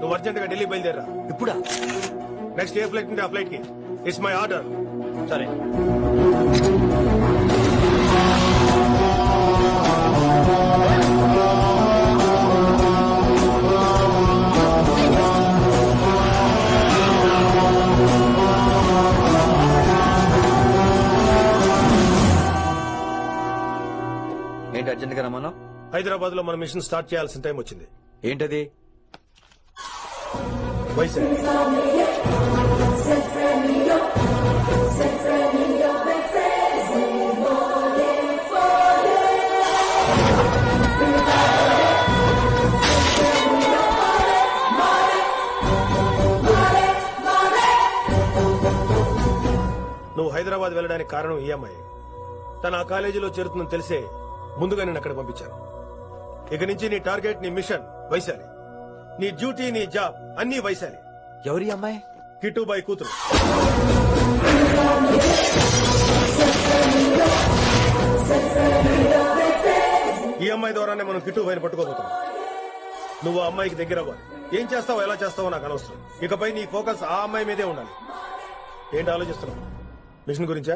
నువ్వు అర్జెంట్గా ఢిల్లీ బయలుదేరా ఇప్పుడా? నెక్స్ట్ ఏ ఫ్లైట్ ఉంటే ఆ ఫ్లైట్కి. ఇట్స్ మై ఆర్డర్ సరే. ఏంటి అర్జెంట్గా రమ్మన్నావు? హైదరాబాద్లో మన మిషన్ స్టార్ట్ చేయాల్సిన టైం వచ్చింది. ఏంటది? నువ్వు హైదరాబాద్ వెళ్ళడానికి కారణం ఈ అమ్మాయి. తన ఆ కాలేజీలో చేరుతుందని తెలిసే ముందుగా నేను అక్కడ పంపించాను. ఇక నుంచి నీ టార్గెట్ నీ మిషన్ వైశాలి. నీ డ్యూటీ నీ జాబ్ అన్ని వైశాలి. ఎవరి అమ్మాయి? కిట్టుబాయి కూతురు. ఈ అమ్మాయి ద్వారానే మనం కిట్టుబాయిని పట్టుకోబోతున్నాం. నువ్వు ఆ అమ్మాయికి దగ్గర అవ్వాలి. ఏం చేస్తావో ఎలా చేస్తావో నాకు అనవసరం. ఇకపై నీ ఫోకస్ ఆ అమ్మాయి మీదే ఉండాలి. ఏంటి ఆలోచిస్తున్నావు? మిషన్ గురించా?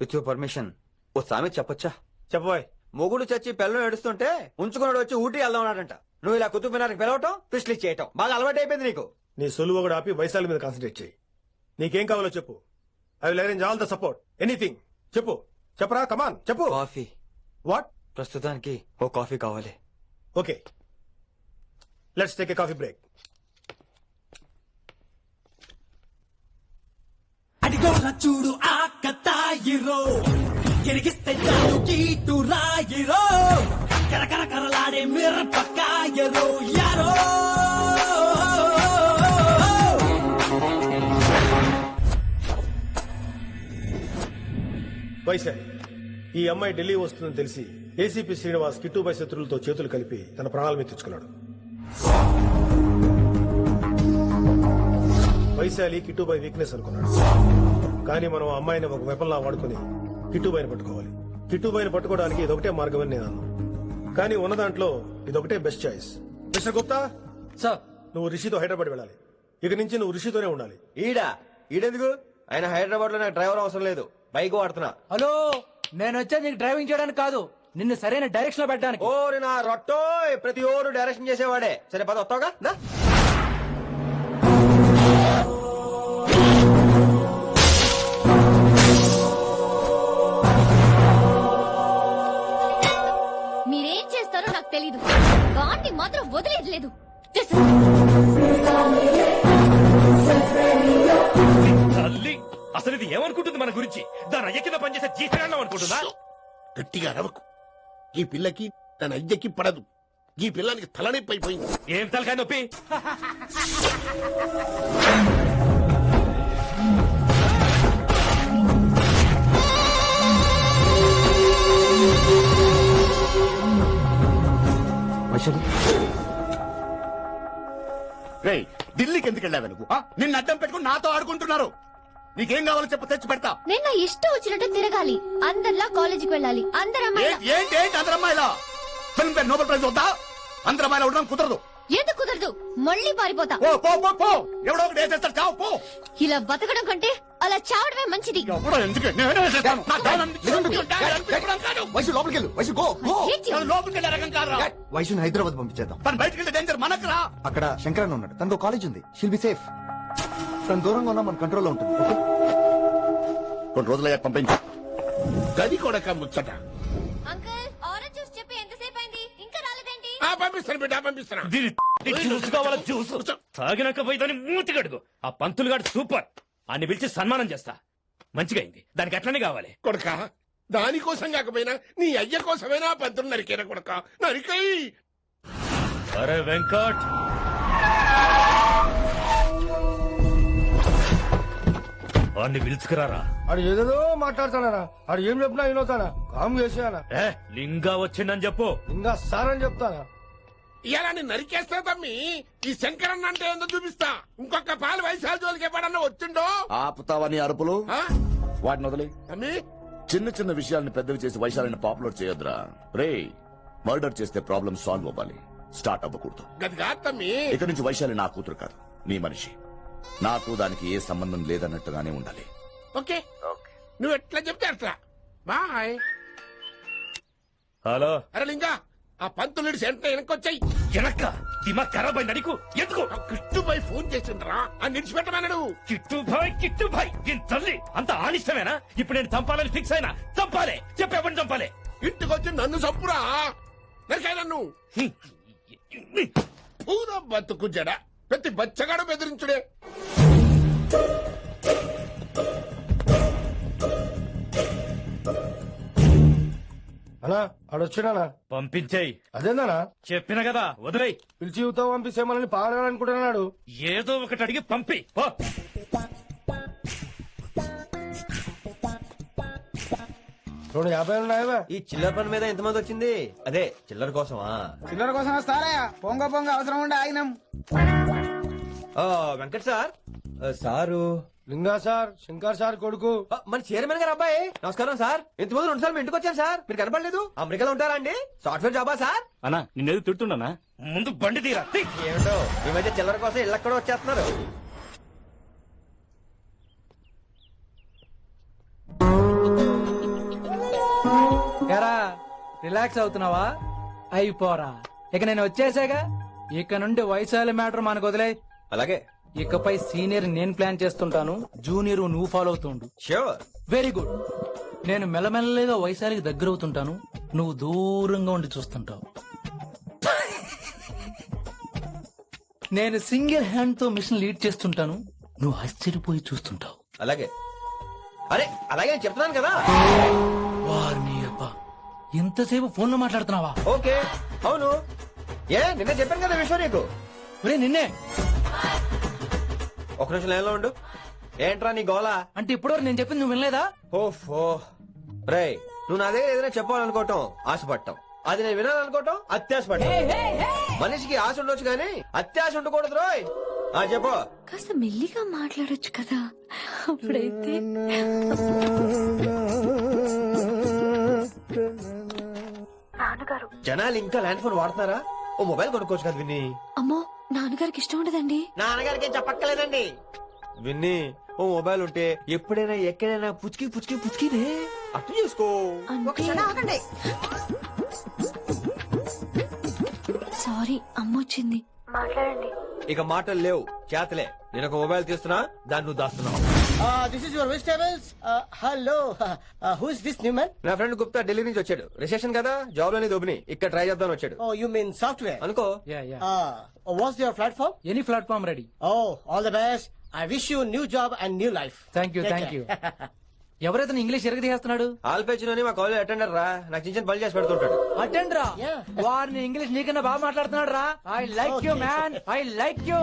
With your permission. ఓ సామెత చెప్పొచ్చా? చెప్పబాయ్. మొగుడు చచ్చి పిల్లలు ఏడుస్తుంటే ఉంచుకున్నాడు వచ్చి ఊటీ వెళ్దాం అన్నాడంట. నువ్వు ఇలా కుతుబ్ మినార్కి పిలవటం పిస్లీ చేయటం బాగా అలవాటు అయిపోయింది నీకు. నీ సొలువు కూడా ఆపి వైశాలి మీద కాన్సన్ట్రేట్ చేయి. నీకేం కావాలో చెప్పు. I will arrange all the support anything చెప్పు. చెప్పరా? కమాన్ చెప్పు. కాఫీ. వాట్ ప్రస్తుతానికి ఓ కాఫీ కావాలి. Okay let's take a coffee break అడిగోరా చూడు ఆ కతాయిరో కిరిగిస్తే చాలు కీటు రాయిరో కరకర మిరపకాయరో. యారో. వైశాలి ఈ అమ్మాయి ఢిల్లీ వస్తుందని తెలిసి ఏసీపీ శ్రీనివాస్ కిట్టుబై శత్రులతో చేతులు కలిపి తన ప్రాణాల మీద తెచ్చుకున్నాడు. వైశాలి కిట్టుబై వీక్నెస్ అనుకున్నాడు. కానీ మనం ఆ అమ్మాయిని ఒక వెపన్లా వాడుకుని కిట్టుబాయిని పట్టుకోవాలి. కిట్టుబాయిని పట్టుకోవడానికి ఇదొకటే మార్గం అని నేను అన్నాను కానీ ఉన్న దాంట్లో ఇదొకటే best choice mister Gupta? Sir. నువ్వు రిషితో హైదరాబాద్ వెళ్ళాలి. ఇక నుంచి నువ్వు రిషితోనే ఉండాలి. ఈడా? ఈడెందుకు? ఆయన హైదరాబాద్లో నాకు డ్రైవర్ అవసరం లేదు. బైక్ వాడుతున్నా. హలో నేను వచ్చేది నీకు డ్రైవింగ్ చేయడానికి కాదు. నిన్ను సరైన డైరెక్షన్లో పెట్టడానికి. ఓరి నా రొట్టో ప్రతి ఓరు డైరెక్షన్ చేసేవాడే. సరే పద వస్తావుగా? లేదు. తల్లి అసలు ఇది ఏమనుకుంటుంది మన గురించి? దాని అయ్య కింద పనిచేసే జీతగాండం అనుకుంటుందా? గట్టిగా అరవకు ఈ పిల్లకి తన అద్దెకి పడదు. ఈ పిల్లానికి తలనొప్పి అయిపోయింది. ఏం తలకాయ నొప్పి? ఢిల్లీకి ఎందుకు వెళ్ళావు నువ్వు? ఆ? నిన్ను అడ్డం పెట్టుకుని నాతో ఆడుకుంటున్నారు. నీకేం కావాలో చెప్పు తెచ్చి పెడతా. నేను నా ఇష్టం వచ్చినట్టు తిరగాలి. అందరిలా కాలేజీకి వెళ్ళాలి. అందరు అమ్మాయిలా ఏంటి ఏంటి ఏంటి అందరు అమ్మాయిలా ఫిల్మ్ ఫేర్ నోబెల్ ప్రైజ్ వద్దా? అందరు అమ్మాయిలా ఉండడం కుదరదు. ఎందుకు కుదరదు? మళ్ళీ పారిపోతా. పో పో పో పో. ఎవడో ఒకటి వేసేస్తాడు. చావు పో. ఇలా బతకడం కంటే అలా చావడమే మంచిది. ఎవడో ఎందుకు? నేనే వేసేస్తాను. నా డాన్ అనిపించుకోవడం డాన్ అనిపించుకోవడం కాదు. వైశు లోపలికి వెళ్ళు Vaishu go go. Hate you. నేను లోపలికి వెళ్ళే రకం కాదురా. వైశుని హైదరాబాద్ పంపించేద్దాం. తను బయటికి వెళ్తే డేంజర్ మనకురా. అక్కడ శంకరన్ ఉన్నాడు. తనకు కాలేజ్ ఉంది. షిల్ బి సేఫ్ తన దూరంగా ఉన్నా మన కంట్రోల్లో ఉంటుంది. ఓకే? కొన్ని రోజులయ్యాక పంపించు. గది కొడక ముచ్చట. అంకుల్ ఆరెంజ్ జ్యూస్ చెప్పి ఎంతసేపు అయింది? ఇంకా రాలేదేంటి? ఆ, పంపిస్తాను బిడ్డ పంపిస్తాను. దీని జ్యూస్ కావాలా జ్యూస్? తాగినాక పోయి దాన్ని మూతి కడుగు. ఆ పంతులు గాడు సూపర్. అన్ని పిలిచి సన్మానం చేస్తా. మంచిగా అయింది. దానికి అట్లనే కావాలి. కొడక దానికోసం కాకపోయినా నీ అయ్య కోసమైనా పంతులు నరికేరా కొడక. నరికై అరే వెంకట్! వాడిని పిలుచుకురారా? ఆడు ఏదేదో మాట్లాడతానా ఆడు ఏం చెప్పినా వినవుతానా? కామ్ చేసేయానా ఏ లింగా వచ్చిందని చెప్పు. ఇంకా సార్ అని చెప్తానా? ఇలా నేను నరికేస్తా తమ్మి ఈ శంకరన్న అంటే ఏందో చూపిస్తా. ఇంకొక పాలు వయసాల జోలికి ఎప్పుడన్నా వచ్చిండో? ఆపుతావని అరుపులు? ఆ? వాటిని వదిలి. తమ్మి? చిన్న చిన్న విషయాల్ని పెద్దవి చేసి వైశాలని పాపులర్ చేయొద్దురా. రే మర్డర్ చేస్తే ప్రాబ్లం సాల్వ్ అవ్వాలి. స్టార్ట్ అవ్వకూడదు. గది కాదు తమ్మి. ఇక నుంచి వైశాలి నా కూతురు కాదు నీ మనిషి. నాకు దానికి ఏ సంబంధం లేదన్నట్టుగానే ఉండాలి. ఓకే. నువ్వు ఎట్లా చెప్తే అట్లా. బాయ్. హలో. అరే లింగా. ఆ పంతులుడి సెంటర్ వెనకొచ్చాయి వెనక్క. దిమాగ్ ఖరాబ్ అయింది నీకు ఎందుకు కృష్ణుపై ఫోన్ చేసిండ్రా. అని నిడిచిపెట్టమన్నాడు కిట్టు భాయ్ కిట్టు భాయ్ దీని తల్లి. అంత ఆనిష్టమేనా? ఇప్పుడు నేను చంపాలని ఫిక్స్ అయినా. చంపాలి. చెప్పేపని చంపాలి? ఇంటికొచ్చి నన్ను చంపురా. నరికాయ నన్ను. పూర బతుకు జడ. ప్రతి బచ్చగాడు బెదిరించుడే. ఆడొచ్చినానా పంపించేయి. అదేందనా చెప్పిన కదా వదిలేయ్. పిలిచి యువత పంపిస్తే మనల్ని పాడాలనుకుంటున్నాడు ఏదో ఒకటి అడిగి పంపి పో. రెండు యాభై ఉన్నాయా ఈ చిల్లర పని మీద ఎంతమంది వచ్చింది? అదే చిల్లర కోసమా? చిల్లర కోసం వస్తారా పొంగ పొంగ అవసరం ఉండే ఆగినాం. Venkat sir? Sir? Linga sir Shankar sir కొడుకు. ఆ, మన చైర్మన్ గారు అబ్బాయి. నమస్కారం సార్. ఇంతకుముందు రెండు సార్లు మీ ఇంటికి వచ్చాను సార్. మీరు కనపడలేదు. అమెరికాలో ఉంటారా అండి? సాఫ్ట్వేర్ జాబా సార్? అన్నా నిన్నేది తిడుతున్నా ముందు బండి తీరా. తీ. ఏమిటో? ఈ మధ్య చిల్లర కోసం ఇళ్ళక్కడ వచ్చేస్తున్నారు. ఎరా రిలాక్స్ అవుతున్నావా? అయిపోరా. ఇక నేను వచ్చేసాగా. ఇక నుండి వయసాల మ్యాటర్ మనకు వదిలే అలాగే. ఇకపై సీనియర్ నేను ప్లాన్ చేస్తుంటాను జూనియర్ నువ్వు ఫాలో అవుతుండు. షూర్ వెరీ గుడ్ నేను మెల్లమెల్లగా వయసాలికి దగ్గర అవుతుంటాను నువ్వు దూరంగా ఉండి చూస్తుంటావు. నేను సింగిల్ హ్యాండ్తో మిషన్ లీడ్ చేస్తుంటాను నువ్వు ఆశ్చర్యపోయి చూస్తుంటావు. అలాగే. అరే అలాగే చెప్తున్నాను కదా. వారిని అబ్బా ఎంతసేపు ఫోన్లో మాట్లాడుతున్నావా? ఓకే అవును. ఏ నిన్న చెప్పాను కదా విషయం నీకు. ఒరే నిన్నే. ఒక నిమిషం లైన్లో ఉండు. ఏంట్రా నీ గోలా? అంటే ఇప్పటివరకు నేను చెప్పింది నువ్వు వినలేదా? ఓఫో. రే నువ్వు నా దగ్గర ఏదైనా చెప్పాలనుకోవటం ఆశపడటం. అది నేను వినాలనుకోవటం అత్యాశపడటం. మనిషికి ఆశ ఉండొచ్చు కానీ అత్యాశ ఉండకూడదు రోయ్. ఆ చెప్పు. కాస్త మెల్లిగా మాట్లాడొచ్చు కదా. అప్పుడైతే జనాలు ఇంకా ల్యాండ్ ఫోన్ వాడుతున్నారా? ఓ మొబైల్ కొనుక్కోవచ్చు కదా విన్ని అమ్మో నాన్నగారికి ఇష్టం ఉండదండి. నాన్నగారికి ఏం చెప్పక్కలేదండి విన్ని ఓ మొబైల్ ఉంటే ఎప్పుడైనా ఎక్కడైనా పుచ్చుకి పుచ్చుకి పుచ్చుకినే. అర్థం చేసుకో. సారీ అమ్మ వచ్చింది. ఇక మాటలు లేవు. చేతలే. నేను ఒక మొబైల్ తీస్తున్నా దాన్ని నువ్వు దాస్తున్నావు. This is your vegetables hello who is this new man నా ఫ్రెండ్ గుప్తా ఢిల్లీ నుంచి వచ్చాడు. రిసెప్షన్ కదా జాబ్లోని దొబ్బిని. ఇక్కడ ట్రై చేద్దాం వచ్చాడు. ఓ యు మీన్ సాఫ్ట్వేర్ అనుకో. Yeah yeah what's your platform any platform ready oh all the best I wish you new job and new life thank you thank you ఎవరైతే English ఎరగ తీస్తున్నాడు ఆల్పేచినోని మా college attender రా. నాకు చిన్న చిన్న పని చేసి పెడుతుంటాడు. అటెండ్ రా. వారిని ఇంగ్లీష్ నీకన్నా బాగా మాట్లాడుతున్నాడు రా. I like you man I like you